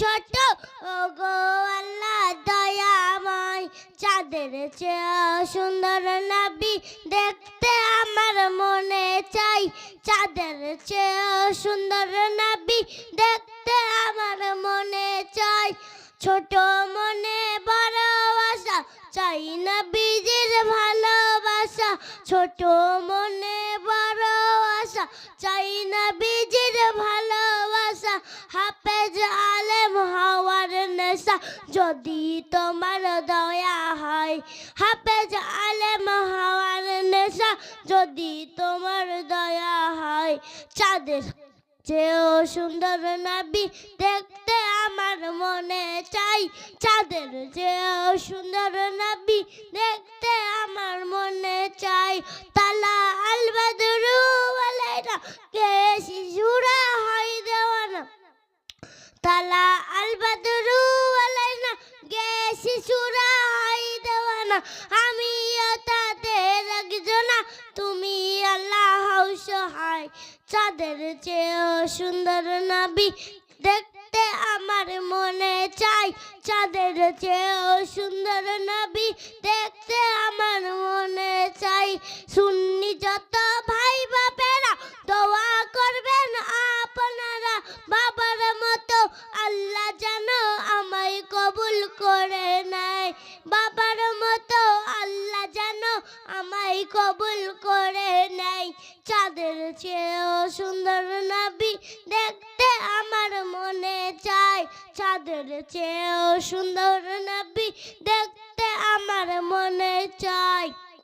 ছোট ও দয়াময়। চাঁদের চেয়ে সুন্দর নাবি দেখতে আমার মনে চাই। চাঁদের চেয়ে সুন্দর নাবি দেখতে আমার মনে চাই। ছোট মনে আশা, চাই না বীজের ভালোবাসা। ছোট মনে বড় চাই নেশা যদি তোমার দয়া হয়। হাফেজ আলেম হওয়ার নেশা যদি তোমার দয়া হয়। চাঁদের চেয়েও সুন্দর নাবি দেখতে আমার মনে চাই। চাঁদের চেয়েও সুন্দর নাবি দেখতে আমার মনে চাই। তালা আল বাদরু আলাইনা কে আমিও তাদের একজনা। তুমি আল্লাহ সহায়। চাঁদের চেয়েও সুন্দর নাবি দেখতে আমার মনে চাই। চাঁদের চেয়েও সুন্দর নাবি দেখতে আমার মনে চাই। সুন্নি যত ভাই বাপেরা দোয়া করবেন আপনারা বাবার মতো। আল্লাহ যেন আমায় কবুল করে নেয়। যেন আমায় কবুল করে নেই চাঁদের চেয়েও সুন্দর নাবি দেখতে আমার মনে চাই চাঁদের চেয়েও সুন্দর নাবি দেখতে আমার মনে চাই